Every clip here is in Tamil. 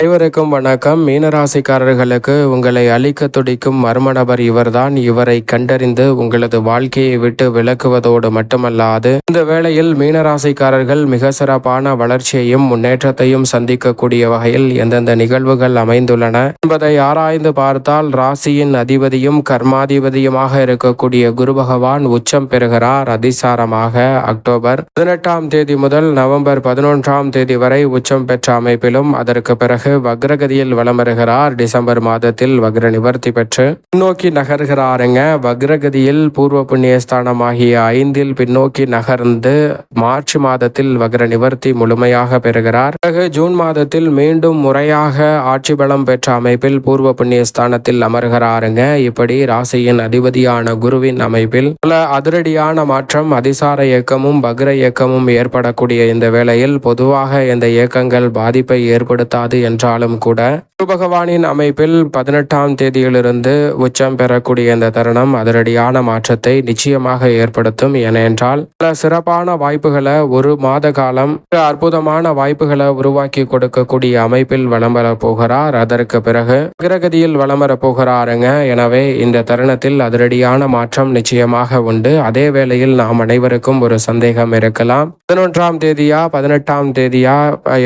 அனைவருக்கும் வணக்கம். மீனராசிக்காரர்களுக்கு உங்களை அழிக்க துடிக்கும் மர்ம நபர் இவர்தான். இவரை கண்டறிந்து உங்களது வாழ்க்கையை விட்டு விலக்குவதோடு மட்டுமல்லாது இந்த வேளையில் மீனராசிக்காரர்கள் மிக சிறப்பான வளர்ச்சியையும் முன்னேற்றத்தையும் சந்திக்கக்கூடிய வகையில் எந்தெந்த நிகழ்வுகள் அமைந்துள்ளன என்பதை ஆராய்ந்து பார்த்தால் ராசியின் அதிபதியும் கர்மாதிபதியுமாக இருக்கக்கூடிய குரு பகவான் உச்சம் பெறுகிறார். அதிசாரமாக அக்டோபர் பதினெட்டாம் தேதி முதல் நவம்பர் பதினொன்றாம் தேதி வரை உச்சம் பெற்ற அமைப்பிலும் அதற்கு பிறகு வக்ரகதியில் வலம் வருகிறார் டிசம்பர் மாதத்தில் வக்ர நிவர்த்தி பெற்று பின்னோக்கி நகர்கிறாருங்க. வக்ரகதியில் பூர்வ புண்ணியஸ்தானமாகிய ஐந்தில் பின்னோக்கி நகர்ந்து மார்ச் மாதத்தில் வக்ர நிவர்த்தி முழுமையாக பெறுகிறார். பிறகு ஜூன் மாதத்தில் மீண்டும் முறையாக ஆட்சி பலம் பெற்ற அமைப்பில் பூர்வ புண்ணிய ஸ்தானத்தில் அமர்கிறாருங்க. இப்படி ராசியின் அதிபதியான குருவின் அமைப்பில் பல அதிரடியான மாற்றம் அதிசார இயக்கமும் வக்ர இயக்கமும் ஏற்படக்கூடிய இந்த வேளையில் பொதுவாக இந்த இயக்கங்கள் பாதிப்பை ஏற்படுத்தாது என்றாலும் கூட குரு பகவானின் அமைப்பில் பதினெட்டாம் தேதியிலிருந்து உச்சம் பெறக்கூடிய இந்த தருணம் அதிரடியான மாற்றத்தை நிச்சயமாக ஏற்படுத்தும் ஏனென்றால் பல சிறப்பான வாய்ப்புகளை ஒரு மாத காலம் அற்புதமான வாய்ப்புகளை உருவாக்கி கொடுக்கக்கூடிய அமைப்பில் வலம் வர போகிறார். அதற்கு பிறகு கிரகதியில் வலம் வர போகிறாருங்க. எனவே இந்த தருணத்தில் அதிரடியான மாற்றம் நிச்சயமாக உண்டு. அதே வேளையில் நாம் அனைவருக்கும் ஒரு சந்தேகம் இருக்கலாம். பதினொன்றாம் தேதியா பதினெட்டாம் தேதியா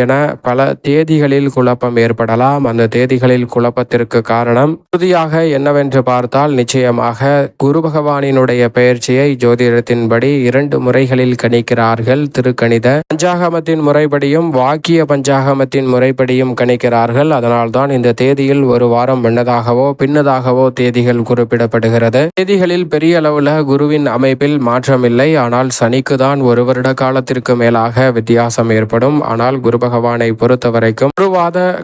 என பல தேதிகளில் குழப்பம் ஏற்படலாம். அந்த தேதிகளில் குழப்பத்திற்கு காரணம் உறுதியாக என்னவென்று பார்த்தால் நிச்சயமாக குரு பகவானினுடைய பெயர்ச்சியை ஜோதிடத்தின்படி இரண்டு முறைகளில் கணிக்கிறார்கள். திருக்கணித பஞ்சாகமத்தின் முறைப்படியும் வாக்கிய பஞ்சாகமத்தின் முறைப்படியும் கணிக்கிறார்கள். அதனால்தான் இந்த தேதியில் ஒரு வாரம் முன்னதாகவோ பின்னதாகவோ தேதிகள் குறிப்பிடப்படுகிறது. தேதிகளில் பெரிய அளவுல குருவின் அமைப்பில் மாற்றமில்லை. ஆனால் சனிக்கு தான் ஒரு வருட காலத்திற்கு மேலாக வித்தியாசம் ஏற்படும். ஆனால் குரு பகவானை பொறுத்த வரைக்கும்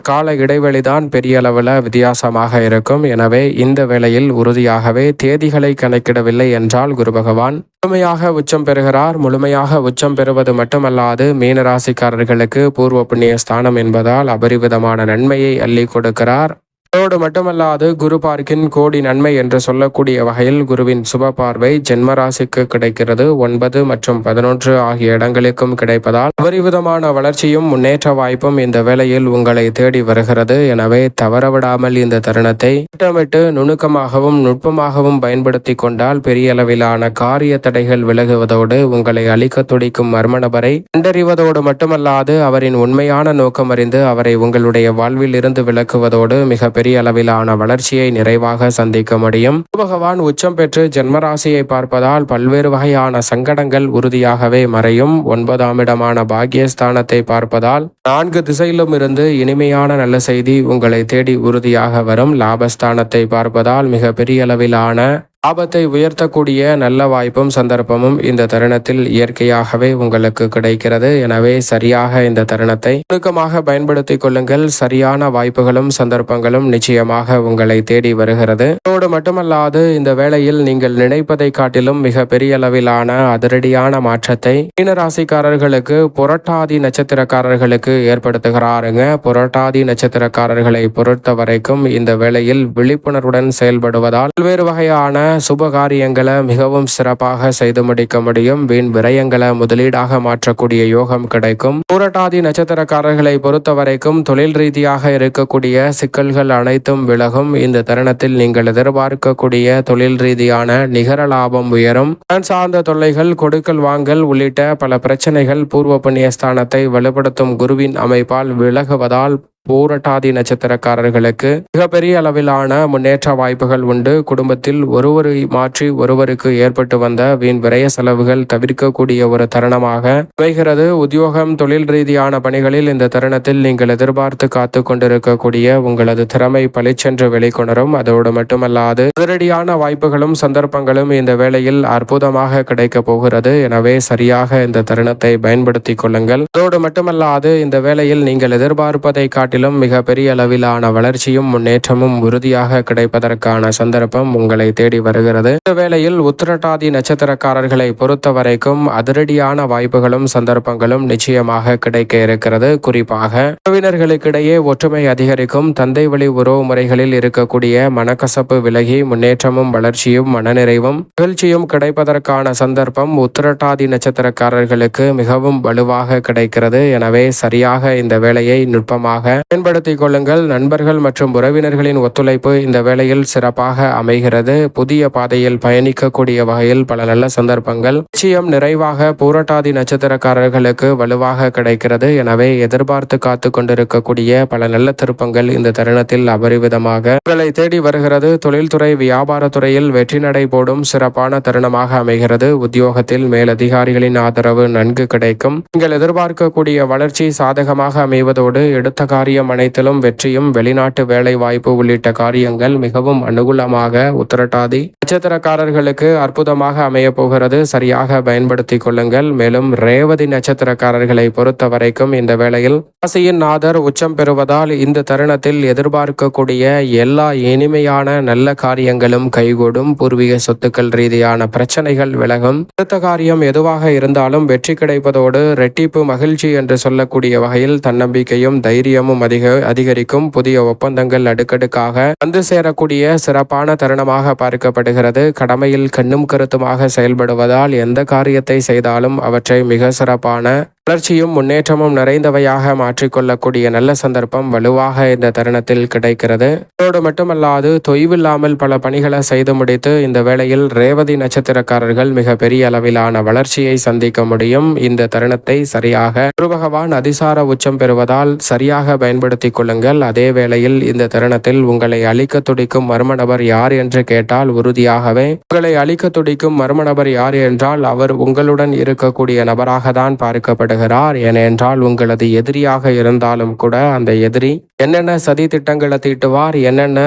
கால இடைவெளி தான் பெரிய அளவில் வித்தியாசமாக இருக்கும். எனவே இந்த வேளையில் உறுதியாகவே தேதிகளை கணக்கிடவில்லை என்றால் குரு பகவான் முழுமையாக உச்சம் பெறுகிறார். முழுமையாக உச்சம் பெறுவது மட்டுமல்லாது மீனராசிக்காரர்களுக்கு பூர்வ புண்ணிய ஸ்தானம் என்பதால் அபரிவிதமான நன்மையை அள்ளி கொடுக்கிறார். அதோடு மட்டுமல்லாது குரு பார்க்கின் கோடி நன்மை என்று சொல்லக்கூடிய வகையில் குருவின் சுப பார்வை ஜென்மராசிக்கு கிடைக்கிறது. ஒன்பது மற்றும் பதினொன்று ஆகிய இடங்களுக்கும் கிடைப்பதால் அபரிவிதமான வளர்ச்சியும் முன்னேற்ற வாய்ப்பும் இந்த வேளையில் உங்களை தேடி வருகிறது. எனவே தவறவிடாமல் இந்த தருணத்தை திட்டமிட்டு நுணுக்கமாகவும் நுட்பமாகவும் பயன்படுத்தி கொண்டால் பெரிய அளவிலான காரிய தடைகள் விலகுவதோடு உங்களை அழிக்க துடிக்கும் மர்ம நபரை கண்டறிவதோடு மட்டுமல்லாது அவரின் உண்மையான நோக்கம் அறிந்து அவரை உங்களுடைய வாழ்வில் இருந்து விலக்குவதோடு மிக பெரிய அளவிலான வளர்ச்சியை நிறைவாக சந்திக்க முடியும். பகவான் உச்சம் பெற்று ஜென்மராசியை பார்ப்பதால் பல்வேறு வகையான சங்கடங்கள் உறுதியாகவே மறையும். ஒன்பதாம் இடமான பாக்கியஸ்தானத்தை பார்ப்பதால் நான்கு திசையிலும் இருந்து இனிமையான நல்ல செய்தி உங்களை தேடி உறுதியாக வரும். லாபஸ்தானத்தை பார்ப்பதால் மிக பெரிய அளவிலான ஆபத்தை உயர்த்தக்கூடிய நல்ல வாய்ப்பும் சந்தர்ப்பமும் இந்த தருணத்தில் இயற்கையாகவே உங்களுக்கு கிடைக்கிறது. எனவே சரியாக இந்த தருணத்தை நுணுக்கமாக பயன்படுத்திக் கொள்ளுங்கள். சரியான வாய்ப்புகளும் சந்தர்ப்பங்களும் நிச்சயமாக உங்களை தேடி வருகிறது. அதோடு மட்டுமல்லாது இந்த வேளையில் நீங்கள் நினைப்பதை காட்டிலும் மிக பெரிய அளவிலான அதிரடியான மாற்றத்தை மீனராசிக்காரர்களுக்கு புரட்டாதி நட்சத்திரக்காரர்களுக்கு ஏற்படுத்துகிறாருங்க. புரட்டாதி நட்சத்திரக்காரர்களை பொறுத்த வரைக்கும் இந்த வேளையில் விழிப்புணர்வுடன் செயல்படுவதால் பல்வேறு வகையான சுப காரியங்களை மிகவும் சிறப்பாக செய்து முடிக்க முடியும். வீண் விரயங்களை முதலீடாக மாற்றக்கூடிய யோகம் கிடைக்கும். பூரட்டாதி நட்சத்திரக்காரர்களை பொறுத்த வரைக்கும் தொழில் ரீதியாக இருக்கக்கூடிய சிக்கல்கள் அனைத்தும் விலகும். இந்த தருணத்தில் நீங்கள் எதிர்பார்க்கக்கூடிய தொழில் ரீதியான நிகர லாபம் உயரும். கடன் சார்ந்த தொல்லைகள் கொடுக்கல் வாங்கல் உள்ளிட்ட பல பிரச்சனைகள் பூர்வ புண்ணிய ஸ்தானத்தை வலுப்படுத்தும் குருவின் அமைப்பால் விலகுவதால் பூரட்டாதி நட்சத்திரக்காரர்களுக்கு மிகப்பெரிய அளவிலான முன்னேற்ற வாய்ப்புகள் உண்டு. குடும்பத்தில் ஒருவரை மாற்றி ஒருவருக்கு ஏற்பட்டு வந்த வீண் விரய செலவுகள் தவிர்க்கக்கூடிய ஒரு தருணமாக அமைகிறது. உத்தியோகம் தொழில் ரீதியான பணிகளில் இந்த தருணத்தில் நீங்கள் எதிர்பார்த்து காத்து கொண்டிருக்கக்கூடிய உங்களது திறமை பளிச்சென்று வெளிக்கொணரும். அதோடு மட்டுமல்லாது அதிரடியான வாய்ப்புகளும் சந்தர்ப்பங்களும் இந்த வேளையில் அற்புதமாக கிடைக்கப் போகிறது. எனவே சரியாக இந்த தருணத்தை பயன்படுத்திக் கொள்ளுங்கள். அதோடு மட்டுமல்லாது இந்த வேளையில் நீங்கள் எதிர்பார்ப்பதை காட்டிலும் மிக பெரிய அளவிலான வளர்ச்சியும் முன்னேற்றமும் உறுதியாக கிடைப்பதற்கான சந்தர்ப்பம் உங்களை தேடி வருகிறது. இந்த வேளையில் உத்திரட்டாதி நட்சத்திரக்காரர்களை பொறுத்த வரைக்கும் அதிரடியான வாய்ப்புகளும் சந்தர்ப்பங்களும் நிச்சயமாக கிடைக்க இருக்கிறது. குறிப்பாக உறவினர்களுக்கிடையே ஒற்றுமை அதிகரிக்கும் தந்தை வழி உறவு முறைகளில் இருக்கக்கூடிய மனக்கசப்பு விலகி முன்னேற்றமும் வளர்ச்சியும் மனநிறைவும் மகிழ்ச்சியும் கிடைப்பதற்கான சந்தர்ப்பம் உத்திரட்டாதி நட்சத்திரக்காரர்களுக்கு மிகவும் வலுவாக கிடைக்கிறது. எனவே சரியாக இந்த வேலையை நுட்பமாக பயன்படுத்திக் கொள்ளுங்கள். நண்பர்கள் மற்றும் உறவினர்களின் ஒத்துழைப்பு இந்த வேளையில் சிறப்பாக அமைகிறது. புதிய பாதையில் பயணிக்கக்கூடிய வகையில் பல நல்ல சந்தர்ப்பங்கள். நிச்சயம் நிறைவாக பூரட்டாதி நட்சத்திரக்காரர்களுக்கு வலுவாக கிடைக்கிறது. எனவே எதிர்பார்த்து காத்து கொண்டிருக்கக்கூடிய பல நல்ல திருப்பங்கள் இந்த தருணத்தில் அபரிவிதமாக உங்களை தேடி வருகிறது. தொழில்துறை வியாபாரத்துறையில் வெற்றி நடை போடும் சிறப்பான தருணமாக அமைகிறது. உத்தியோகத்தில் மேலதிகாரிகளின் ஆதரவு நன்கு கிடைக்கும். நீங்கள் எதிர்பார்க்கக்கூடிய வளர்ச்சி சாதகமாக அமைவதோடு எடுத்த காரியம் அனைத்திலும் வெற்றியும் வெளிநாட்டு வேலை வாய்ப்பு உள்ளிட்ட காரியங்கள் மிகவும் அனுகூலமாக உத்திரட்டாதி. நட்சத்திரக்காரர்களுக்கு அற்புதமாக அமைய போகிறது. சரியாக பயன்படுத்திக் கொள்ளுங்கள். மேலும் ரேவதி நட்சத்திரக்காரர்களை பொறுத்த வரைக்கும் இந்த வேளையில் ராசியின் நாதர் உச்சம் பெறுவதால் இந்த தருணத்தில் எதிர்பார்க்கக்கூடிய எல்லா இனிமையான நல்ல காரியங்களும் கைகூடும். பூர்வீக சொத்துக்கள் ரீதியான பிரச்சனைகள் விலகும். அடுத்த காரியம் எதுவாக இருந்தாலும் வெற்றி கிடைப்பதோடு ரெட்டிப்பு மகிழ்ச்சி என்று சொல்லக்கூடிய வகையில் தன்னம்பிக்கையும் தைரியமும் அதிக அதிகரிக்கும். புதிய ஒப்பந்தங்கள் அடுக்கடுக்காக வந்து சேரக்கூடிய சிறப்பான தருணமாக பார்க்கப்படுகிறது. கடமையில் கண்ணும் கருத்துமாக செயல்படுவதால் எந்த காரியத்தை செய்தாலும் அவற்றை மிக சிறப்பான வளர்ச்சியும் முன்னேற்றமும் நிறைந்தவையாக மாற்றிக்கொள்ளக்கூடிய நல்ல சந்தர்ப்பம் வலுவாக இந்த தருணத்தில் கிடைக்கிறது. அதோடு மட்டுமல்லாது தொய்வில்லாமல் பல பணிகளை செய்து முடித்து இந்த வேளையில் ரேவதி நட்சத்திரக்காரர்கள் மிக பெரிய அளவிலான வளர்ச்சியை சந்திக்க முடியும். இந்த தருணத்தை சரியாக குரு பகவான் அதிசார உச்சம் பெறுவதால் சரியாக பயன்படுத்திக் கொள்ளுங்கள். அதே வேளையில் இந்த தருணத்தில் உங்களை அழிக்க துடிக்கும் மர்ம நபர் யார் என்று கேட்டால் உறுதியாகவே உங்களை அழிக்க துடிக்கும் மர்ம நபர் யார் என்றால் அவர் உங்களுடன் இருக்கக்கூடிய நபராக தான் பார்க்கப்படுகிறார். ஏனென்றால் உங்களது எதிரியாக இருந்தாலும் கூட அந்த எதிரி என்னென்ன சதி திட்டங்களை தீட்டுவார் என்னென்ன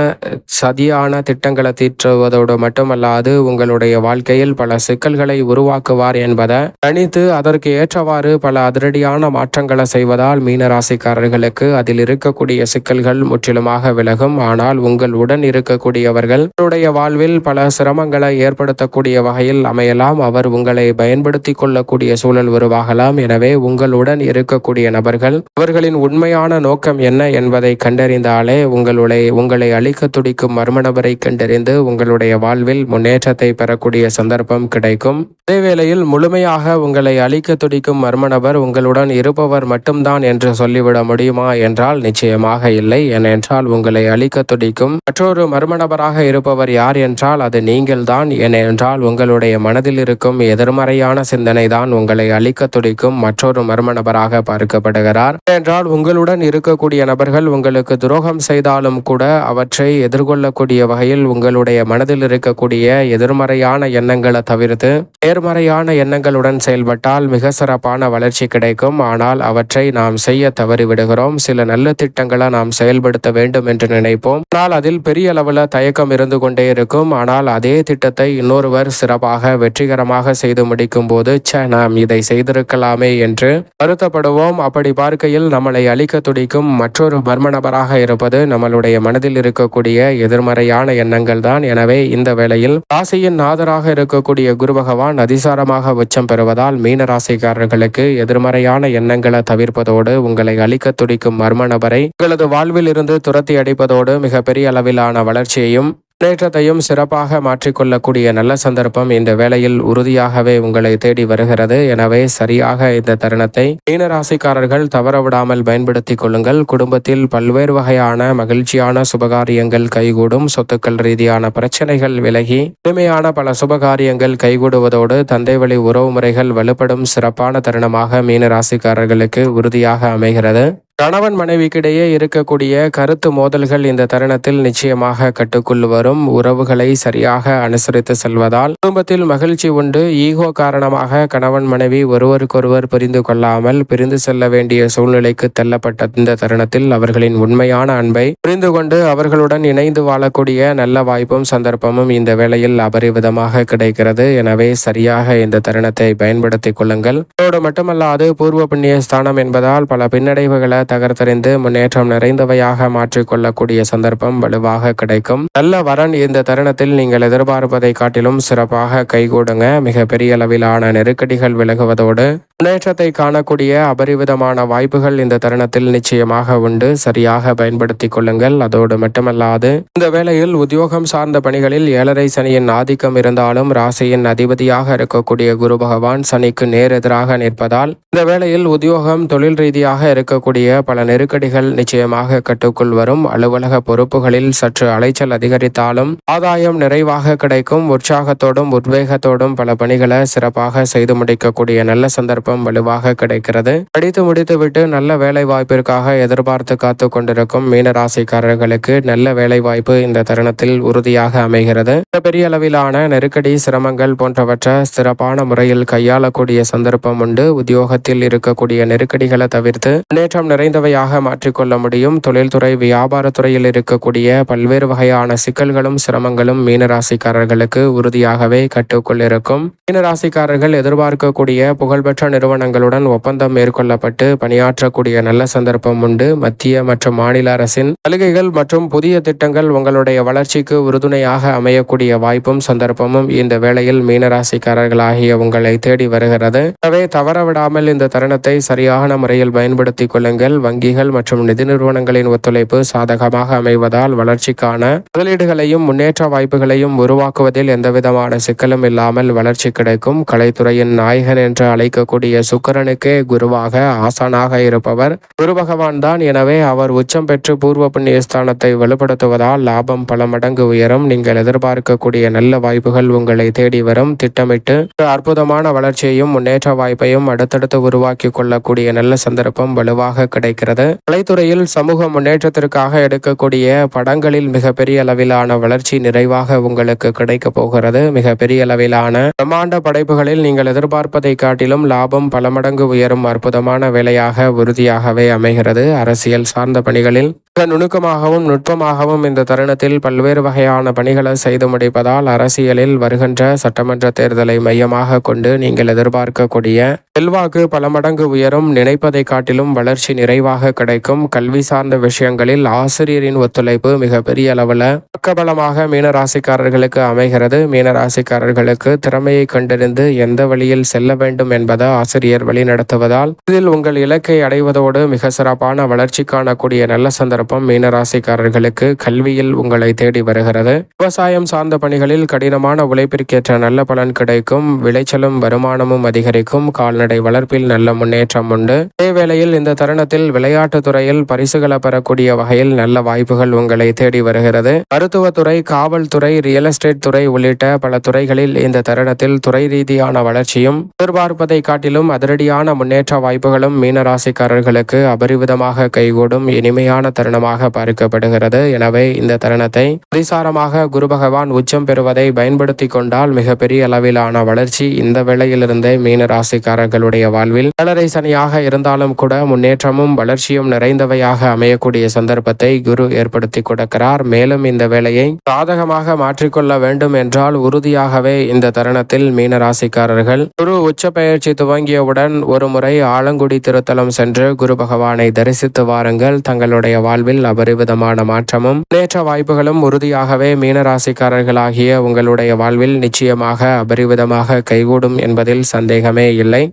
சதியான திட்டங்களை தீற்றுவதோடு மட்டுமல்லாது உங்களுடைய வாழ்க்கையில் பல சிக்கல்களை உருவாக்குவார் என்பதை கணித்து அதற்கு ஏற்றவாறு பல அதிரடியான மாற்றங்களை செய்வதால் மீனராசிக்காரர்களுக்கு அதில் இருக்கக்கூடிய சிக்கல்கள் முற்றிலுமாக விலகும். ஆனால் உங்கள் உடன் இருக்கக்கூடியவர்கள் உங்களுடைய வாழ்வில் பல சிரமங்களை ஏற்படுத்தக்கூடிய வகையில் அமையலாம். அவர் உங்களை பயன்படுத்தி கொள்ளக்கூடிய சூழல் உருவாகலாம். எனவே உங்களுடன் இருக்கக்கூடிய நபர்கள் அவர்களின் உண்மையான நோக்கம் என்ன என்பதை கண்டறிந்தாலே உங்களுடைய உங்களை அழிக்க துடிக்கும் மர்ம நபரை கண்டறிந்து உங்களுடைய வாழ்வில் முன்னேற்றத்தை பெறக்கூடிய சந்தர்ப்பம் கிடைக்கும். அதேவேளையில் முழுமையாக உங்களை அழிக்க துடிக்கும் மர்ம நபர் உங்களுடன் இருப்பவர் மட்டும்தான் என்று சொல்லிவிட முடியுமா என்றால் நிச்சயமாக இல்லை. ஏனென்றால் உங்களை அழிக்க துடிக்கும் மற்றொரு மர்ம நபராக இருப்பவர் யார் என்றால் அது நீங்கள்தான். ஏனென்றால் உங்களுடைய மனதில் இருக்கும் எதிர்மறையான சிந்தனை தான் உங்களை அழிக்க துடிக்கும் மற்றொரு மர்ம நபராக பார்க்கப்படுகிறார். என்றால் உங்களுடன் இருக்கக்கூடிய நபர்கள் உங்களுக்கு துரோகம் செய்தாலும் கூட அவற்றை எதிர்கொள்ளக்கூடிய வகையில் உங்களுடைய மனதில் இருக்கக்கூடிய எதிர்மறையான எண்ணங்களை தவிர்த்து நேர்மறையான எண்ணங்களுடன் செயல்பட்டால் மிக சிறப்பான வளர்ச்சி கிடைக்கும். ஆனால் அவற்றை நாம் செய்ய தவறிவிடுகிறோம். சில நல்ல திட்டங்களை நாம் செயல்படுத்த வேண்டும் என்று நினைப்போம். ஆனால் அதில் பெரிய அளவில் தயக்கம் இருந்து கொண்டே இருக்கும். ஆனால் அதே திட்டத்தை இன்னொருவர் சிறப்பாக வெற்றிகரமாக செய்து முடிக்கும் போது ச நாம் இதை செய்திருக்கலாமே என்று வருத்தப்படுவோம். அப்படி பார்க்கையில் நம்மளை அழிக்க துடிக்கும் மற்றொரு மர்ம நபராக இருப்பது நம்மளுடைய மனதில் இருக்கக்கூடிய எதிர்மறையான எண்ணங்கள் தான். எனவே இந்த வேளையில் ராசியின் நாதராக இருக்கக்கூடிய குரு பகவான் அதிசாரமாக உச்சம் பெறுவதால் மீன ராசிக்காரர்களுக்கு எதிர்மறையான எண்ணங்களை தவிர்ப்பதோடு உங்களை அழிக்க துடிக்கும் மர்ம நபரை உங்களது வாழ்வில் இருந்து துரத்தி அடிப்பதோடு மிகப்பெரிய அளவிலான வளர்ச்சியையும் முன்னேற்றத்தையும் சிறப்பாக மாற்றிக்கொள்ளக்கூடிய நல்ல சந்தர்ப்பம் இந்த வேளையில் உறுதியாகவே உங்களை தேடி வருகிறது. எனவே சரியாக இந்த தருணத்தை மீனராசிக்காரர்கள் தவறவிடாமல் பயன்படுத்திக் கொள்ளுங்கள். குடும்பத்தில் பல்வேறு வகையான மகிழ்ச்சியான சுபகாரியங்கள் கைகூடும். சொத்துக்கள் ரீதியான பிரச்சனைகள் விலகி புதுமையான பல சுபகாரியங்கள் கைகூடுவதோடு தந்தை வழி உறவு முறைகள் வலுப்படும் சிறப்பான தருணமாக மீனராசிக்காரர்களுக்கு உறுதியாக அமைகிறது. கணவன் மனைவிக்கிடையே இருக்கக்கூடிய கருத்து மோதல்கள் இந்த தருணத்தில் நிச்சயமாக கட்டுக்குள் வரும். உறவுகளை சரியாக அனுசரித்து செல்வதால் குடும்பத்தில் மகிழ்ச்சி உண்டு. ஈகோ காரணமாக கணவன் மனைவி ஒருவருக்கொருவர் புரிந்து கொள்ளாமல் பிரிந்து செல்ல வேண்டிய சூழ்நிலைக்கு தள்ளப்பட்ட இந்த தருணத்தில் அவர்களின் உண்மையான அன்பை புரிந்து கொண்டு அவர்களுடன் இணைந்து வாழக்கூடிய நல்ல வாய்ப்பும் சந்தர்ப்பமும் இந்த வேளையில் அபரிவிதமாக கிடைக்கிறது. எனவே சரியாக இந்த தருணத்தை பயன்படுத்திக் கொள்ளுங்கள். அதோடு மட்டுமல்லாது பூர்வ புண்ணிய ஸ்தானம் என்பதால் பல பின்னடைவுகளை தகர்த்தறிந்து முன்னேற்றம் நிறைந்தவையாக மாற்றிக்கொள்ளக்கூடிய சந்தர்ப்பம் வலுவாக கிடைக்கும். நல்ல வரன் இந்த தருணத்தில் நீங்கள் எதிர்பார்ப்பதை காட்டிலும் சிறப்பாக கைகூடுங்க. மிக பெரிய அளவிலான நெருக்கடிகள் விலகுவதோடு முன்னேற்றத்தை காணக்கூடிய அபரிவிதமான வாய்ப்புகள் இந்த தருணத்தில் நிச்சயமாக உண்டு. சரியாக பயன்படுத்தி கொள்ளுங்கள். அதோடு மட்டுமல்லாது இந்த வேளையில் உத்தியோகம் சார்ந்த பணிகளில் ஏழரை சனியின் ஆதிக்கம் இருந்தாலும் ராசியின் அதிபதியாக இருக்கக்கூடிய குரு பகவான் சனிக்கு நேர் எதிராக நிற்பதால் இந்த வேளையில் உத்தியோகம் தொழில் ரீதியாக இருக்கக்கூடிய பல நெருக்கடிகள் நிச்சயமாக கட்டுக்குள் வரும். அலுவலக பொறுப்புகளில் சற்று அலைச்சல் அதிகரித்தாலும் ஆதாயம் நிறைவாக கிடைக்கும். உற்சாகத்தோடும் உத்வேகத்தோடும் பல பணிகளை சிறப்பாக செய்து முடிக்கக்கூடிய நல்ல சந்தர்ப்பம் வலுவாக கிடைக்கிறது. படித்து முடித்துவிட்டு நல்ல வேலை வாய்ப்பிற்காக எதிர்பார்த்து காத்து கொண்டிருக்கும் மீன ராசிக்காரர்களுக்கு நல்ல வேலை வாய்ப்பு இந்த தருணத்தில் உறுதியாக அமைகிறது. பெரிய அளவிலான நெருக்கடி சிரமங்கள் போன்றவற்றை சிறப்பான முறையில் கையாளக்கூடிய சந்தர்ப்பம் உண்டு. உத்தியோகத்தில் இருக்கக்கூடிய நெருக்கடிகளை தவிர்த்து முன்னேற்றம் நிறைந்தவையாக மாற்றிக்கொள்ள முடியும். தொழில்துறை வியாபாரத்துறையில் இருக்கக்கூடிய பல்வேறு வகையான சிக்கல்களும் சிரமங்களும் மீனராசிக்காரர்களுக்கு உறுதியாகவே கட்டுக்குள் இருக்கும். மீனராசிக்காரர்கள் எதிர்பார்க்கக்கூடிய புகழ்பெற்ற நிறுவனங்களுடன் ஒப்பந்தம் மேற்கொள்ளப்பட்டு பணியாற்றக்கூடிய நல்ல சந்தர்ப்பம் உண்டு. மத்திய மற்றும் மாநில அரசின் சலுகைகள் மற்றும் புதிய திட்டங்கள் உங்களுடைய வளர்ச்சிக்கு உறுதுணையாக அமையக்கூடிய வாய்ப்பும் சந்தர்ப்பமும் இந்த வேளையில் மீனராசிக்காரர்களாகிய உங்களை தேடி வருகிறது. எனவே தவறவிடாமல் இந்த தருணத்தை சரியான முறையில் பயன்படுத்திக் கொள்ளுங்கள். வங்கிகள் மற்றும் நிதி நிறுவனங்களின் ஒத்துழைப்பு சாதகமாக அமைவதால் வளர்ச்சிக்கான முதலீடுகளையும் முன்னேற்ற வாய்ப்புகளையும் உருவாக்குவதில் எந்தவிதமான சிக்கலும் இல்லாமல் வளர்ச்சி கிடைக்கும். கலைத்துறையின் நாயகன் என்று அழைக்கக்கூடிய சுக்கரனுக்கே குருவாக ஆசானாக இருப்பவர். குரு பகவான் தான். எனவே அவர் உச்சம் பெற்று பூர்வ புண்ணிய ஸ்தானத்தை வலுப்படுத்துவதால் லாபம் பல மடங்கு உயரும். நீங்கள் எதிர்பார்க்கக்கூடிய நல்ல வாய்ப்புகள் உங்களை தேடி வரும். திட்டமிட்டு அற்புதமான வளர்ச்சியையும் முன்னேற்ற வாய்ப்பையும் அடுத்தடுத்து உருவாக்கி கொள்ளக்கூடிய நல்ல சந்தர்ப்பம் வலுவாக கிடைக்கிறது. கலைத்துறையில் சமூக முன்னேற்றத்திற்காக எடுக்கக்கூடிய படங்களில் மிகப்பெரிய அளவிலான வளர்ச்சி நிறைவாக உங்களுக்கு கிடைக்க போகிறது. மிகப்பெரிய அளவிலான பிரம்மாண்ட படைப்புகளில் நீங்கள் எதிர்பார்ப்பதை காட்டிலும் லாபம் பல மடங்கு உயரும் அற்புதமான வேலையாக உறுதியாகவே அமைகிறது. அரசியல் சார்ந்த பணிகளில் மிக நுணுக்கமாகவும் நுட்பமாகவும் இந்த தருணத்தில் பல்வேறு வகையான பணிகளை செய்து முடிப்பதால் அரசியலில் வருகின்ற சட்டமன்ற தேர்தலை மையமாக கொண்டு நீங்கள் எதிர்பார்க்கக்கூடிய செல்வாக்கு பல மடங்கு உயரும் நினைப்பதை காட்டிலும் வளர்ச்சி நிறைவாக கிடைக்கும். கல்வி சார்ந்த விஷயங்களில் ஆசிரியரின் ஒத்துழைப்பு மிக பெரிய அளவில் பக்கபலமாக மீனராசிக்காரர்களுக்கு அமைகிறது. மீனராசிக்காரர்களுக்கு திறமையை கண்டறிந்து எந்த வழியில் செல்ல வேண்டும் என்பதை ஆசிரியர் வழி நடத்துவதால் இதில் உங்கள் இலக்கை அடைவதோடு மிக சிறப்பான வளர்ச்சி காணக்கூடிய நல்ல சந்தர்ப்பம் மீனராசிக்காரர்களுக்கு கல்வியில் உங்களை தேடி வருகிறது. விவசாயம் சார்ந்த பணிகளில் கடினமான உழைப்பிற்கேற்ற நல்ல பலன் கிடைக்கும். விளைச்சலும் வருமானமும் அதிகரிக்கும். கால்நடை வளர்ப்பில் நல்ல முன்னேற்றம் உண்டு. அதேவேளையில் இந்த தருணத்தில் விளையாட்டுத் துறையில் பரிசுகளை பெறக்கூடிய வகையில் நல்ல வாய்ப்புகள் உங்களை தேடி வருகிறது. மருத்துவத்துறை காவல்துறை ரியல் எஸ்டேட் துறை உள்ளிட்ட பல துறைகளில் இந்த தருணத்தில் துறை ரீதியான வளர்ச்சியும் எதிர்பார்ப்பதை காட்டிலும் அதிரடியான முன்னேற்ற வாய்ப்புகளும் மீனராசிக்காரர்களுக்கு அபரிவிதமாக கைகூடும். இனிமையான தருணமாக பார்க்கப்படுகிறது. எனவே இந்த தருணத்தை அதிசாரமாக குரு பகவான் உச்சம் பெறுவதை பயன்படுத்தி கொண்டால் மிகப்பெரிய அளவிலான வளர்ச்சி இந்த வேளையிலிருந்தே மீனராசிக்காரர்களுடைய வாழ்வில் கலரை சனியாக இருந்தாலும் கூட முன்னேற்றமும் வளர்ச்சியும் நிறைந்தவையாக அமையக்கூடிய சந்தர்ப்பத்தை குரு ஏற்படுத்தி கொடுக்கிறார். மேலும் இந்த வேலையை சாதகமாக மாற்றிக்கொள்ள வேண்டும் என்றால் உறுதியாகவே இந்த தருணத்தில் மீனராசிக்காரர்கள் குரு உச்ச பயிற்சி துவங்கியவுடன் ஒரு முறை ஆலங்குடி திருத்தலம் சென்று குரு பகவானை தரிசித்து வாருங்கள். தங்களுடைய வாழ்வில் அபரிவிதமான மாற்றமும் நேற்ற வாய்ப்புகளும் உறுதியாகவே மீனராசிக்காரர்களாகிய உங்களுடைய வாழ்வில் நிச்சயமாக அபரிவிதமாக கைகூடும் என்பதில் சந்தேகமே இல்லை.